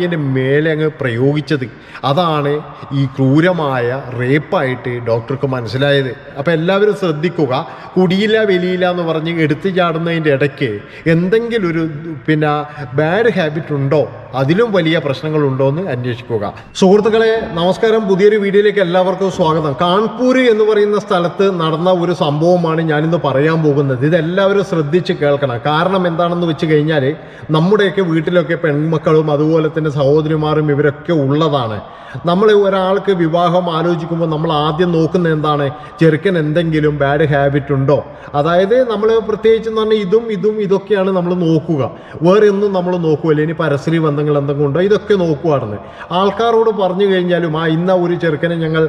ഭാര്യന്റെ മേലെ അങ്ങ് പ്രയോഗിച്ചത്. അതാണ് ഈ ക്രൂരമായ റേപ്പായിട്ട് ഡോക്ടർക്ക് മനസ്സിലായത്. അപ്പോൾ എല്ലാവരും ശ്രദ്ധിക്കുക കുടിയില്ല വലിയില്ല എന്ന് പറഞ്ഞ് എടുത്തു ചാടുന്നതിന്റെ ഇടയ്ക്ക് എന്തെങ്കിലും ഒരു പിന്നെ ബാഡ് ഹാബിറ്റ് ഉണ്ടോ? അതിലും വലിയ പ്രശ്നങ്ങളുണ്ടോ എന്ന് അന്വേഷിക്കുക. സുഹൃത്തുക്കളെ നമസ്കാരം. പുതിയൊരു വീഡിയോയിലേക്ക് എല്ലാവർക്കും സ്വാഗതം. കാൺപൂർ എന്ന് പറയുന്ന സ്ഥലത്ത് നടന്ന ഒരു സംഭവമാണ് ഞാനിന്ന് പറയാൻ പോകുന്നത്. ഇതെല്ലാവരും ശ്രദ്ധിച്ച് കേൾക്കണം. കാരണം എന്താണെന്ന് വെച്ച് കഴിഞ്ഞാൽ നമ്മുടെയൊക്കെ വീട്ടിലൊക്കെ പെൺമക്കളും അതുപോലെ തന്നെ സഹോദരിമാരും ഇവരൊക്കെ ഉള്ളതാണ്. നമ്മൾ ഒരാൾക്ക് വിവാഹം ആലോചിക്കുമ്പോൾ നമ്മൾ ആദ്യം നോക്കുന്നത് എന്താണ്? ചെറുക്കൻ എന്തെങ്കിലും ബാഡ് ഹാബിറ്റ് ഉണ്ടോ? അതായത് നമ്മൾ പ്രത്യേകിച്ച് എന്ന് പറഞ്ഞാൽ ഇതും ഇതും ഇതൊക്കെയാണ് നമ്മൾ നോക്കുക. വേറെ ഒന്നും നമ്മൾ നോക്കുമല്ലേ ഇനി പരസ്ത്രീ ബന്ധങ്ങൾ എന്തെങ്കിലും ഉണ്ടോ? ഇതൊക്കെ നോക്കുവാണെന്ന് ആൾക്കാരോട് പറഞ്ഞു കഴിഞ്ഞാലും ആ ഇന്ന ഒരു ചെറുക്കനെ ഞങ്ങൾ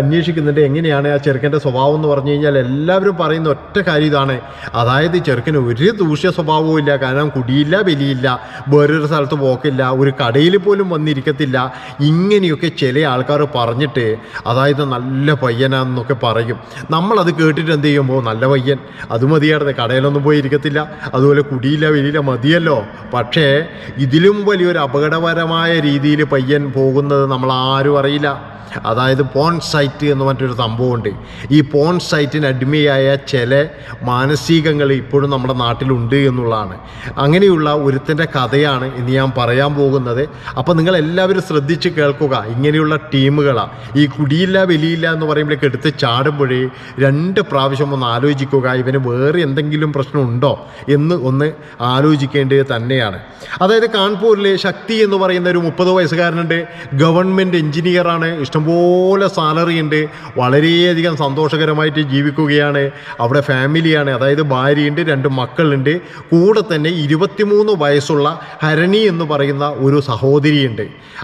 അന്വേഷിക്കുന്നുണ്ട്. എങ്ങനെയാണ് ആ ചെറുക്കന്റെ സ്വഭാവം? എന്ന് പറഞ്ഞു കഴിഞ്ഞാൽ എല്ലാവരും പറയുന്ന ഒറ്റ കാര്യം ഇതാണ്. അതായത് ചെറുക്കന് ഒരു ദൂഷ്യ സ്വഭാവവും ഇല്ല. കാരണം കുടിയില്ല ബലിയില്ല വേറൊരു സ്ഥലത്ത് പോക്കില്ല. ഒരു കടയിൽ പോലും വന്നിരിക്കത്തില്ല. ഇങ്ങനെയൊക്കെ ചില ആൾക്കാർ പറഞ്ഞിട്ട് അതായത് നല്ല പയ്യനാന്നൊക്കെ പറയും. നമ്മളത് കേട്ടിട്ട് എന്ത് ചെയ്യുമ്പോൾ നല്ല പയ്യൻ. അത് മതിയായിരുന്നു കടയിലൊന്നും പോയി ഇരിക്കത്തില്ല അതുപോലെ കുടിയില്ല വെളിയില്ല മതിയല്ലോ. പക്ഷേ ഇതിലും വലിയൊരു അപകടപരമായ രീതിയിൽ പയ്യൻ പോകുന്നത് നമ്മൾ ആരും അറിയില്ല. അതായത് പോൺ സൈറ്റ് എന്ന് പറഞ്ഞൊരു സംഭവമുണ്ട്. ഈ പോൺ സൈറ്റിന് അടിമയായ ചില മാനസികങ്ങൾ ഇപ്പോഴും നമ്മുടെ നാട്ടിലുണ്ട് എന്നുള്ളതാണ്. അങ്ങനെയുള്ള ഒരുത്തിന്റെ കഥയാണ് ഇന്ന് ഞാൻ പറയാൻ പോകുന്നത്. അപ്പോൾ നിങ്ങൾ എല്ലാവരും ശ്രദ്ധിച്ച് കേൾക്കുക ഇങ്ങനെയുള്ള ടീമുകളാണ് ഈ കുടിയില്ല വലിയില്ല എന്ന് പറയുമ്പോഴേക്ക് എടുത്ത് ചാടുമ്പോഴേ രണ്ട് പ്രാവശ്യം ഒന്ന് ആലോചിക്കുക ഇവന് വേറെ എന്തെങ്കിലും പ്രശ്നമുണ്ടോ എന്ന് ഒന്ന് ആലോചിക്കേണ്ടത് തന്നെയാണ്. അതായത് കാൺപൂരിലെ ശക്തി എന്ന് പറയുന്ന ഒരു മുപ്പത് വയസ്സുകാരനുണ്ട്. ഗവൺമെന്റ് എഞ്ചിനീയറാണ് ഇഷ്ടംപോലെ സാലറി ഉണ്ട്. വളരെയധികം സന്തോഷകരമായിട്ട് ജീവിക്കുകയാണ്. അവിടെ ഫാമിലിയാണ് അതായത് ഭാര്യയുണ്ട് രണ്ട് മക്കളുണ്ട്. കൂടെ തന്നെ ഇരുപത്തിമൂന്ന് വയസ്സുള്ള ഹരണി എന്ന് പറയുന്ന ഒരു സഹോദരിയുണ്ട്.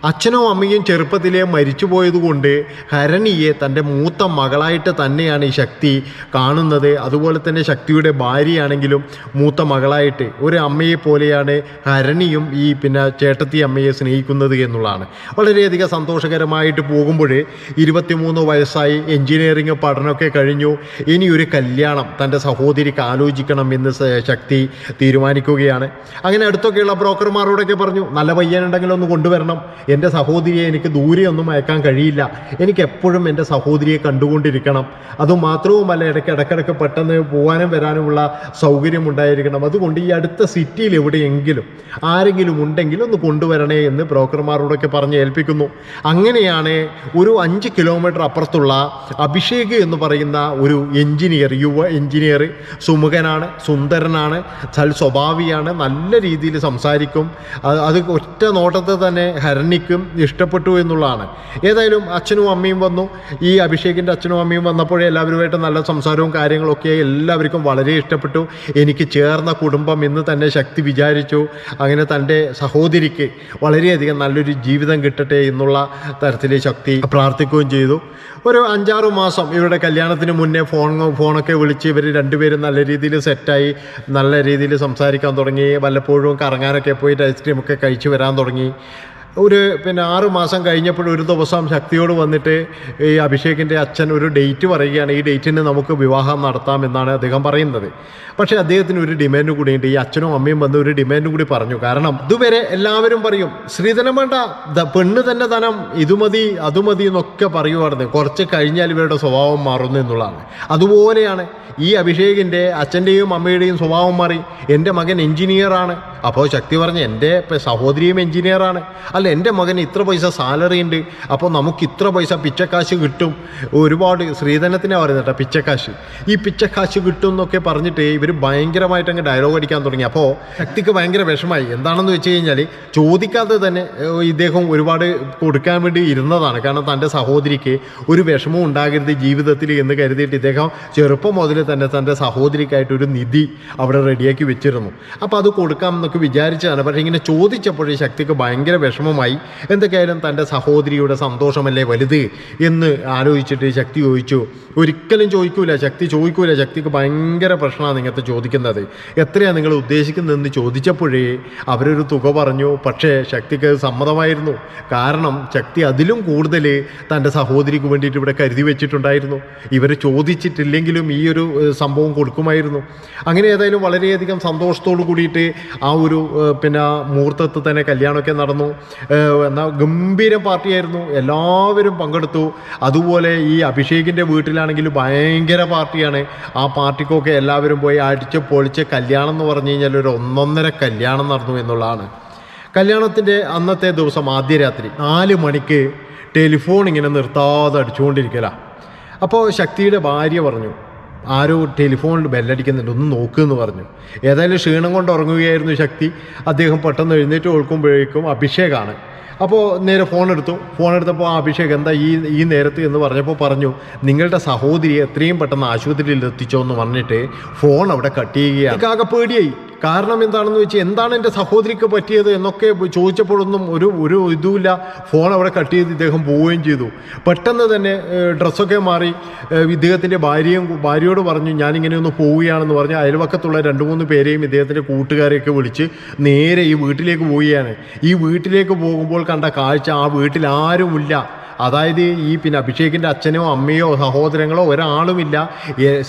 അച്ഛനും അമ്മയും ചെറുപ്പത്തിലേ മരിച്ചുപോയതുകൊണ്ട് ഹരണിയെ തന്റെ മൂത്ത മകളായിട്ട് തന്നെയാണ് ഈ ശക്തി കാണുന്നത്. അതുപോലെ തന്നെ ശക്തിയുടെ ഭാര്യയാണെങ്കിലും മൂത്ത മകളായിട്ട് ഒരു അമ്മയെ പോലെയാണ് ഹരണിയും ഈ പിന്നെ ചേട്ടത്തി അമ്മയെ സ്നേഹിക്കുന്നത് എന്നുള്ളതാണ്. വളരെയധികം സന്തോഷകരമായിട്ട് പോകുമ്പോൾ ഇരുപത്തിമൂന്ന് വയസ്സായി എൻജിനീയറിംഗ് പഠനമൊക്കെ കഴിഞ്ഞു. ഇനി ഒരു കല്യാണം തന്റെ സഹോദരിക്ക് ആലോചിക്കണം എന്ന് ശക്തി തീരുമാനിക്കുകയാണ്. അങ്ങനെ അടുത്തൊക്കെയുള്ള ബ്രോക്കർമാരോടൊക്കെ പറഞ്ഞു നല്ല പയ്യനുണ്ടെങ്കിൽ ഒന്ന് കൊണ്ടുവരണം. എന്റെ സഹോദരിയെ എനിക്ക് ദൂരെ ഒന്നും അയക്കാൻ കഴിയില്ല. എനിക്ക് എപ്പോഴും എന്റെ സഹോദരിയെ കണ്ടുകൊണ്ടിരിക്കണം. അതുമാത്രവുമല്ല ഇടയ്ക്ക് ഇടയ്ക്കിടയ്ക്ക് പെട്ടെന്ന് പോകാനും വരാനുമുള്ള സൗകര്യം ഉണ്ടായിരിക്കണം അതുകൊണ്ട് ഈ അടുത്ത സിറ്റിയിൽ എവിടെയെങ്കിലും ആരെങ്കിലും ഉണ്ടെങ്കിൽ ഒന്ന് കൊണ്ടുവരണേ എന്ന് ബ്രോക്കർമാരോടൊക്കെ പറഞ്ഞ് ഏൽപ്പിക്കുന്നു. അങ്ങനെയാണ് ഒരു അഞ്ച് കിലോമീറ്റർ അപ്പുറത്തുള്ള അഭിഷേക് എന്ന് പറയുന്ന ഒരു എഞ്ചിനീയർ യുവ എഞ്ചിനീയർ സുമുഖനാണ് സുന്ദരനാണ് സൽ സ്വഭാവിയാണ് നല്ല രീതിയിൽ സംസാരിക്കും. അത് അത് ഒറ്റ നോട്ടത്തിൽ തന്നെ ഹരണിക്കും ഇഷ്ടപ്പെട്ടു എന്നുള്ളതാണ്. ഏതായാലും അച്ഛനും അമ്മയും വന്നു. ഈ അഭിഷേകിന്റെ അച്ഛനും അമ്മയും വന്നപ്പോഴേ എല്ലാവരുമായിട്ട് നല്ല സംസാരവും കാര്യങ്ങളൊക്കെ എല്ലാവർക്കും വളരെ ഇഷ്ടപ്പെട്ടു. എനിക്ക് ചേർന്ന കുടുംബം എന്ന് തന്നെ ശക്തി വിചാരിച്ചു. അങ്ങനെ തന്റെ സഹോദരിക്ക് വളരെയധികം നല്ലൊരു ജീവിതം കിട്ടട്ടെ എന്നുള്ള തരത്തിൽ ശക്തി പ്രാർത്ഥിക്കുകയും ചെയ്തു. ഒരു അഞ്ചാറ് മാസം ഇവരുടെ കല്യാണത്തിന് മുന്നേ ഫോൺ ഫോണൊക്കെ വിളിച്ച് ഇവർ രണ്ടുപേരും നല്ല രീതിയിൽ സെറ്റായി നല്ല രീതിയിൽ സംസാരിക്കാൻ തുടങ്ങി. വല്ലപ്പോഴും കറങ്ങാനൊക്കെ പോയിട്ട് ഐസ്ക്രീമൊക്കെ കഴിച്ച് വരാൻ തുടങ്ങി. ഒരു പിന്നെ ആറ് മാസം കഴിഞ്ഞപ്പോൾ ഒരു ദിവസം ശക്തിയോട് വന്നിട്ട് ഈ അഭിഷേകിന്റെ അച്ഛൻ ഒരു ഡേറ്റ് പറയുകയാണ് ഈ ഡേറ്റിന് നമുക്ക് വിവാഹം നടത്താം എന്നാണ് അദ്ദേഹം പറയുന്നത്. പക്ഷേ അദ്ദേഹത്തിന് ഒരു ഡിമാൻഡ് കൂടിയുണ്ട്. ഈ അച്ഛനും അമ്മയും വന്ന് ഒരു ഡിമാൻഡ് കൂടി പറഞ്ഞു. കാരണം ഇതുവരെ എല്ലാവരും പറയും ശ്രീധനം വേണ്ട പെണ്ണ് തന്നെ ധനം ഇതുമതി അതുമതി എന്നൊക്കെ പറയുമായിരുന്നു കുറച്ച് കഴിഞ്ഞാൽ ഇവരുടെ സ്വഭാവം മാറുന്നു എന്നുള്ളതാണ്. അതുപോലെയാണ് ഈ അഭിഷേകിന്റെ അച്ഛന്റെയും അമ്മയുടെയും സ്വഭാവം മാറി. എന്റെ മകൻ എഞ്ചിനീയറാണ്. അപ്പോൾ ശക്തി പറഞ്ഞ് എന്റെ സഹോദരിയും എഞ്ചിനീയറാണ്. അല്ല എന്റെ മകന് ഇത്ര പൈസ സാലറി ഉണ്ട്. അപ്പോൾ നമുക്ക് ഇത്ര പൈസ പിച്ചക്കാശ് കിട്ടും. ഒരുപാട് ശ്രീധനത്തിനെ പറയുന്നത് കേട്ടോ പിച്ചക്കാശ്. ഈ പിച്ചക്കാശ് കിട്ടും എന്നൊക്കെ പറഞ്ഞിട്ട് ഇവർ ഭയങ്കരമായിട്ട് അങ്ങ് ഡയലോഗ് അടിക്കാൻ തുടങ്ങി. അപ്പോൾ ശക്തിക്ക് ഭയങ്കര വിഷമായി എന്താണെന്ന് വെച്ച് കഴിഞ്ഞാൽ ചോദിക്കാതെ തന്നെ ഇദ്ദേഹം ഒരുപാട് കൊടുക്കാൻ വേണ്ടി ഇരുന്നതാണ്. കാരണം തന്റെ സഹോദരിക്ക് ഒരു വിഷമവും ഉണ്ടാകരുത് ജീവിതത്തിൽ എന്ന് കരുതിയിട്ട് ഇദ്ദേഹം ചെറുപ്പം മുതൽ തന്നെ തന്റെ സഹോദരിക്കായിട്ട് ഒരു നിധി അവിടെ റെഡിയാക്കി വെച്ചിരുന്നു. അപ്പോൾ അത് കൊടുക്കാം എന്നൊക്കെ വിചാരിച്ചതാണ്. പക്ഷേ ഇങ്ങനെ ചോദിച്ചപ്പോഴേ ശക്തിക്ക് ഭയങ്കര വിഷമമായി എന്തൊക്കെയായാലും തന്റെ സഹോദരിയുടെ സന്തോഷമല്ലേ വലുത് എന്ന് ആലോചിച്ചിട്ട് ശക്തി ചോദിച്ചു. ഒരിക്കലും ചോദിക്കൂല ശക്തി ചോദിക്കൂല. ശക്തിക്ക് ഭയങ്കര പ്രശ്നമാണ് ഇങ്ങനത്തെ ചോദിക്കുന്നത്. എത്രയാണ് നിങ്ങൾ ഉദ്ദേശിക്കുന്നതെന്ന് ചോദിച്ചപ്പോഴേ അവരൊരു തുക പറഞ്ഞു. പക്ഷേ ശക്തിക്ക് സമ്മതമായിരുന്നു. കാരണം ശക്തി അതിലും കൂടുതൽ തന്റെ സഹോദരിക്ക് വേണ്ടിയിട്ട് ഇവിടെ കരുതി വെച്ചിട്ടുണ്ടായിരുന്നു. ഇവർ ചോദിച്ചിട്ടില്ലെങ്കിലും ഈ ഒരു സംഭവം കൊടുക്കുമായിരുന്നു. അങ്ങനെ ഏതായാലും വളരെയധികം സന്തോഷത്തോടു കൂടിയിട്ട് ആ ഒരു പിന്നെ മുഹൂർത്തത്തിൽ തന്നെ കല്യാണമൊക്കെ നടന്നു. എന്നാൽ ഗംഭീര പാർട്ടിയായിരുന്നു. എല്ലാവരും പങ്കെടുത്തു. അതുപോലെ ഈ അഭിഷേകിന്റെ വീട്ടിലാണെങ്കിൽ ഭയങ്കര പാർട്ടിയാണ്. ആ പാർട്ടിക്കൊക്കെ എല്ലാവരും പോയി അടിച്ച് പൊളിച്ച് കല്യാണം എന്ന് പറഞ്ഞു കഴിഞ്ഞാൽ ഒരു ഒന്നൊന്നര കല്യാണം നടന്നു എന്നുള്ളതാണ്. കല്യാണത്തിന്റെ അന്നത്തെ ദിവസം ആദ്യ രാത്രി നാല് മണിക്ക് ടെലിഫോൺ ഇങ്ങനെ നിർത്താതെ അടിച്ചുകൊണ്ടിരിക്കലാണ് അപ്പോൾ ശക്തിയുടെ ഭാര്യ പറഞ്ഞു ആരോ ടെലിഫോണിൽ ബെല്ലടിക്കുന്നുണ്ട് ഒന്ന് നോക്കുമെന്ന് പറഞ്ഞു. ഏതായാലും ക്ഷീണം കൊണ്ട് ഉറങ്ങുകയായിരുന്നു ശക്തി. അദ്ദേഹം പെട്ടെന്ന് എഴുന്നേറ്റ് ഓൾക്കുമ്പോഴേക്കും അഭിഷേകാണ്. അപ്പോൾ നേരെ ഫോൺ എടുത്തു. ഫോൺ എടുത്തപ്പോൾ അഭിഷേക് എന്താ ഈ ഈ നേരത്ത് എന്ന് പറഞ്ഞപ്പോൾ പറഞ്ഞു നിങ്ങളുടെ സഹോദരിയെ എത്രയും പെട്ടെന്ന് ആശുപത്രിയിൽ എത്തിച്ചോ എന്ന് പറഞ്ഞിട്ട് ഫോൺ അവിടെ കട്ട് ചെയ്യുകയാണ്. ആകെ പേടിയായി. കാരണം എന്താണെന്ന് വെച്ചാൽ എന്താണ് എന്റെ സഹോദരിക്ക് പറ്റിയത് എന്നൊക്കെ ചോദിച്ചപ്പോഴൊന്നും ഒരു ഒരു ഇതുമില്ല. ഫോൺ അവിടെ കട്ട് ചെയ്ത് ഇദ്ദേഹം പോവുകയും ചെയ്തു. പെട്ടെന്ന് തന്നെ ഡ്രസ്സൊക്കെ മാറി. ഇദ്ദേഹത്തിന്റെ ഭാര്യയും ഭാര്യയോട് പറഞ്ഞു ഞാനിങ്ങനെ ഒന്ന് പോവുകയാണെന്ന് പറഞ്ഞ് അയൽവക്കത്തുള്ള രണ്ട് മൂന്ന് പേരെയും ഇദ്ദേഹത്തിന്റെ കൂട്ടുകാരെയൊക്കെ വിളിച്ച് നേരെ ഈ വീട്ടിലേക്ക് പോവുകയാണ്. ഈ വീട്ടിലേക്ക് പോകുമ്പോൾ കണ്ട കാഴ്ച ആ വീട്ടിൽ ആരുമില്ല. അതായത് ഈ പിന്നെ അഭിഷേകിന്റെ അച്ഛനോ അമ്മയോ സഹോദരങ്ങളോ ഒരാളുമില്ല.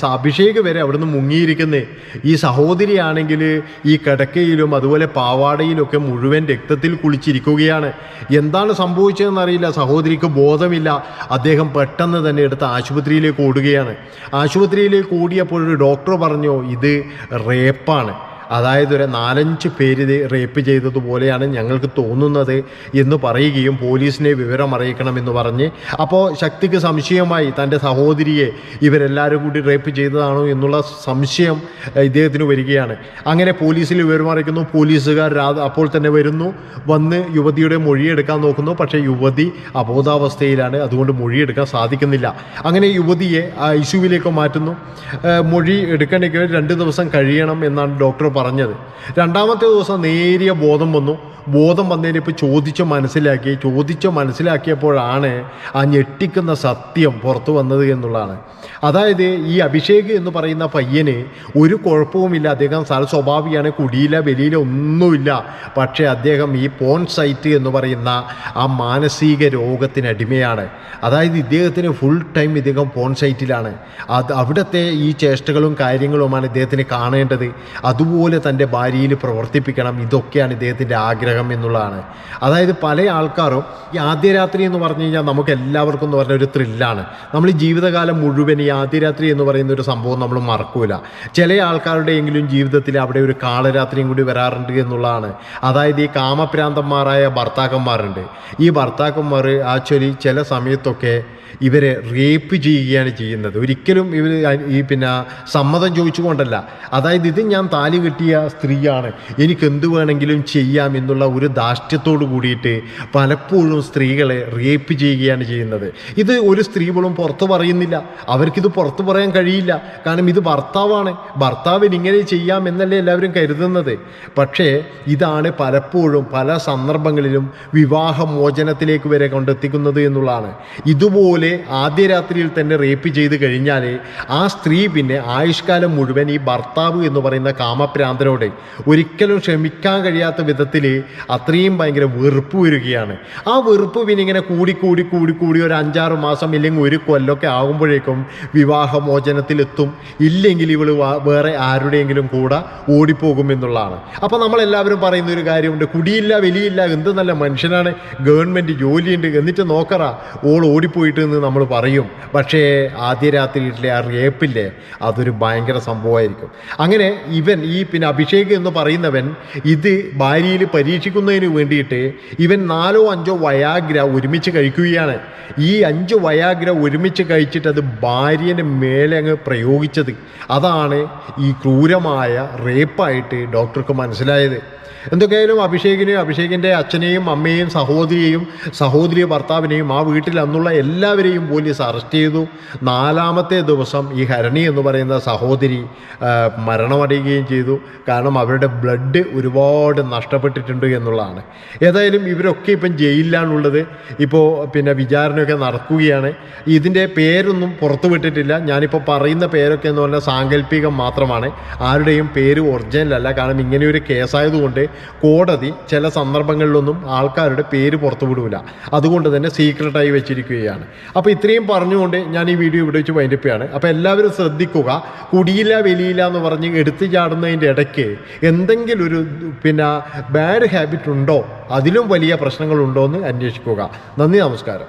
അഭിഷേക് വരെ അവിടുന്ന് മുങ്ങിയിരിക്കുന്നത് ഈ സഹോദരിയാണെങ്കിൽ ഈ കിടക്കയിലും അതുപോലെ പാവാടയിലൊക്കെ മുഴുവൻ രക്തത്തിൽ കുളിച്ചിരിക്കുകയാണ്. എന്താണ് സംഭവിച്ചതെന്നറിയില്ല. സഹോദരിക്ക് ബോധമില്ല. അദ്ദേഹം പെട്ടെന്ന് തന്നെ എടുത്ത് ആശുപത്രിയിലേക്ക് ഓടുകയാണ്. ആശുപത്രിയിലേക്ക് ഓടിയപ്പോൾ ഡോക്ടർ പറഞ്ഞു ഇത് റേപ്പാണ്. അതായത് ഒരു നാലഞ്ച് പേര് റേപ്പ് ചെയ്തതുപോലെയാണ് ഞങ്ങൾക്ക് തോന്നുന്നത് എന്ന് പറയുകയും പോലീസിനെ വിവരം അറിയിക്കണമെന്ന് പറഞ്ഞ്. അപ്പോൾ ശക്തിക്ക് സംശയമായി തന്റെ സഹോദരിയെ ഇവരെല്ലാവരും കൂടി റേപ്പ് ചെയ്തതാണോ എന്നുള്ള സംശയം ഇദ്ദേഹത്തിന് വരികയാണ്. അങ്ങനെ പോലീസിൽ വിവരം അറിയിക്കുന്നു. പോലീസുകാർ അപ്പോൾ തന്നെ വരുന്നു. വന്ന് യുവതിയുടെ മൊഴിയെടുക്കാൻ നോക്കുന്നു. പക്ഷേ യുവതി അബോധാവസ്ഥയിലാണ്. അതുകൊണ്ട് മൊഴിയെടുക്കാൻ സാധിക്കുന്നില്ല. അങ്ങനെ യുവതിയെ ഐ സിയുവിലേക്ക് മാറ്റുന്നു. മൊഴി എടുക്കണമെങ്കിൽ രണ്ട് ദിവസം കഴിയണം എന്നാണ് ഡോക്ടർ പറഞ്ഞത്. രണ്ടാമത്തെ ദിവസം നേരിയ ബോധം വന്നു. ബോധം വന്നതിന് ഇപ്പോൾ ചോദിച്ച് മനസ്സിലാക്കി ചോദിച്ച് മനസ്സിലാക്കിയപ്പോഴാണ് ആ ഞെട്ടിക്കുന്ന സത്യം പുറത്തു വന്നത് എന്നുള്ളതാണ്. അതായത് ഈ അഭിഷേക് എന്ന് പറയുന്ന പയ്യന് ഒരു കുഴപ്പവുമില്ല. അദ്ദേഹം സൽ സ്വഭാവിയാണ് കുടിയില വെളിയില ഒന്നുമില്ല. പക്ഷേ അദ്ദേഹം ഈ പോൺ സൈറ്റ് എന്ന് പറയുന്ന ആ മാനസിക രോഗത്തിന് അടിമയാണ്. അതായത് ഇദ്ദേഹത്തിന് ഫുൾ ടൈം ഇദ്ദേഹം പോൺ സൈറ്റിലാണ് അത് അവിടുത്തെ ഈ ചേഷ്ടകളും കാര്യങ്ങളുമാണ് ഇദ്ദേഹത്തിന് കാണേണ്ടത്. അതുപോലെ തന്റെ ഭാര്യയിൽ പ്രവർത്തിപ്പിക്കണം. ഇതൊക്കെയാണ് ഇദ്ദേഹത്തിന്റെ ആഗ്രഹം എന്നുള്ളതാണ്. അതായത് പല ആൾക്കാരും ഈ ആദ്യ രാത്രി എന്ന് പറഞ്ഞു കഴിഞ്ഞാൽ നമുക്ക് എല്ലാവർക്കും എന്ന് പറഞ്ഞ ഒരു ത്രില്ലാണ് നമ്മൾ ജീവിതകാലം മുഴുവൻ ഈ ആദ്യ രാത്രി എന്ന് പറയുന്ന ഒരു സംഭവം നമ്മൾ മറക്കൂല. ചില ആൾക്കാരുടെയെങ്കിലും ജീവിതത്തിൽ അവിടെ ഒരു കാളരാത്രിയും കൂടി വരാറുണ്ട് എന്നുള്ളതാണ്. അതായത് ഈ കാമപ്രാന്തന്മാരായ ഭർത്താക്കന്മാരുണ്ട്. ഈ ഭർത്താക്കന്മാർ ആക്ച്വലി ചില സമയത്തൊക്കെ ഇവരെ റേപ്പ് ചെയ്യുകയാണ് ചെയ്യുന്നത്. ഒരിക്കലും ഇവർ ഈ പിന്നെ സമ്മതം ചോദിച്ചുകൊണ്ടല്ല. അതായത് ഇത് ഞാൻ താലി കെട്ടിയ സ്ത്രീയാണ്. എനിക്ക് എന്ത് വേണമെങ്കിലും ചെയ്യാം എന്നുള്ള ഒരു ധാർഷ്ട്യത്തോട് കൂടിയിട്ട് പലപ്പോഴും സ്ത്രീകളെ റേപ്പ് ചെയ്യുകയാണ് ചെയ്യുന്നത്. ഇത് ഒരു സ്ത്രീകളും പുറത്ത് പറയുന്നില്ല. അവർക്കിത് പുറത്ത് പറയാൻ കഴിയില്ല. കാരണം ഇത് ഭർത്താവാണ്. ഭർത്താവിന് ഇങ്ങനെ ചെയ്യാം എന്നല്ലേ എല്ലാവരും കരുതുന്നത്. പക്ഷേ ഇതാണ് പലപ്പോഴും പല സന്ദർഭങ്ങളിലും വിവാഹമോചനത്തിലേക്ക് വരെ കൊണ്ടെത്തിക്കുന്നത് എന്നുള്ളതാണ്. ഇതുപോലെ ആദ്യ രാത്രിയിൽ തന്നെ റേപ്പ് ചെയ്ത് കഴിഞ്ഞാൽ ആ സ്ത്രീ പിന്നെ ആയുഷ്കാലം മുഴുവൻ ഈ ഭർത്താവ് എന്ന് പറയുന്ന കാമപ്രാന്തനോട് ഒരിക്കലും ക്ഷമിക്കാൻ കഴിയാത്ത വിധത്തിൽ അത്രയും ഭയങ്കര വെറുപ്പ് വരികയാണ്. ആ വെറുപ്പ് പിന്നെ ഇങ്ങനെ കൂടി കൂടി കൂടി കൂടി ഒരു അഞ്ചാറ് മാസം ഇല്ലെങ്കിൽ ഒരു കൊല്ലമൊക്കെ ആകുമ്പോഴേക്കും വിവാഹമോചനത്തിലെത്തും. ഇല്ലെങ്കിൽ ഇവൾ വേറെ ആരുടെയെങ്കിലും കൂടെ ഓടിപ്പോകും എന്നുള്ളതാണ്. അപ്പോൾ നമ്മളെല്ലാവരും പറയുന്ന ഒരു കാര്യമുണ്ട്. കുടിയില്ല വലിയില്ല എന്ത് നല്ല മനുഷ്യനാണ്. ഗവൺമെന്റ് ജോലിയുണ്ട്. എന്നിട്ട് നോക്കറ ഓൾ ഓടിപ്പോയിട്ട് എന്ന് നമ്മൾ പറയും. പക്ഷേ ആദ്യ രാത്രിയിലെ ആ റേപ്പില്ലേ അതൊരു ഭയങ്കര സംഭവമായിരിക്കും. അങ്ങനെ ഇവൻ ഈ പിന്നെ അഭിഷേക് എന്ന് പറയുന്നവൻ ഇത് ഭാര്യയിൽ പരീക്ഷിക്കുന്നതിന് വേണ്ടിയിട്ട് ഇവൻ നാലോ അഞ്ചോ വയാഗ്ര ഒരുമിച്ച് കഴിക്കുകയാണ്. ഈ അഞ്ച് വയാഗ്ര ഒരുമിച്ച് കഴിച്ചിട്ട് അത് ഭാര്യന്റെ മേലെ അങ്ങ് പ്രയോഗിച്ചത്. അതാണ് ഈ ക്രൂരമായ റേപ്പായിട്ട് ഡോക്ടർക്ക് മനസ്സിലായത്. എന്തൊക്കെയായാലും അഭിഷേകിനെയും അഭിഷേകിന്റെ അച്ഛനെയും അമ്മയെയും സഹോദരിയെയും സഹോദരി ഭർത്താവിനെയും ആ വീട്ടിൽ അന്നുള്ള എല്ലാവരെയും പോലീസ് അറസ്റ്റ് ചെയ്തു. നാലാമത്തെ ദിവസം ഈ ഹരണി എന്ന് പറയുന്ന സഹോദരി മരണമടയുകയും ചെയ്തു. കാരണം അവരുടെ ബ്ലഡ് ഒരുപാട് നഷ്ടപ്പെട്ടിട്ടുണ്ട് എന്നുള്ളതാണ്. ഏതായാലും ഇവരൊക്കെ ഇപ്പം ജയിലിലാണുള്ളത്. ഇപ്പോൾ പിന്നെ വിചാരണയൊക്കെ നടക്കുകയാണ്. ഇതിന്റെ പേരൊന്നും പുറത്തുവിട്ടിട്ടില്ല ഞാനിപ്പോൾ പറയുന്ന പേരൊക്കെ എന്ന് പറഞ്ഞാൽ സാങ്കല്പികം മാത്രമാണ്. ആരുടെയും പേര് ഒറിജിനലല്ല കാരണം ഇങ്ങനെ ഒരു കേസായതുകൊണ്ട് കോടതി ചില സന്ദർഭങ്ങളിലൊന്നും ആൾക്കാരുടെ പേര് പുറത്തുവിടൂല. അതുകൊണ്ട് തന്നെ സീക്രട്ടായി വെച്ചിരിക്കുകയാണ്. അപ്പോൾ ഇത്രയും പറഞ്ഞുകൊണ്ട് ഞാൻ ഈ വീഡിയോ ഇവിടെ വെച്ച് വൈൻഡപ്പിയാണ് അപ്പോൾ എല്ലാവരും ശ്രദ്ധിക്കുക. കുടിയില്ല വലിയില്ല എന്ന് പറഞ്ഞ് എടുത്തു ചാടുന്നതിന്റെ ഇടയ്ക്ക് എന്തെങ്കിലും ഒരു പിന്നെ ബാഡ് ഹാബിറ്റ് ഉണ്ടോ? അതിലും വലിയ പ്രശ്നങ്ങളുണ്ടോ എന്ന് അന്വേഷിക്കുക. നന്ദി നമസ്കാരം.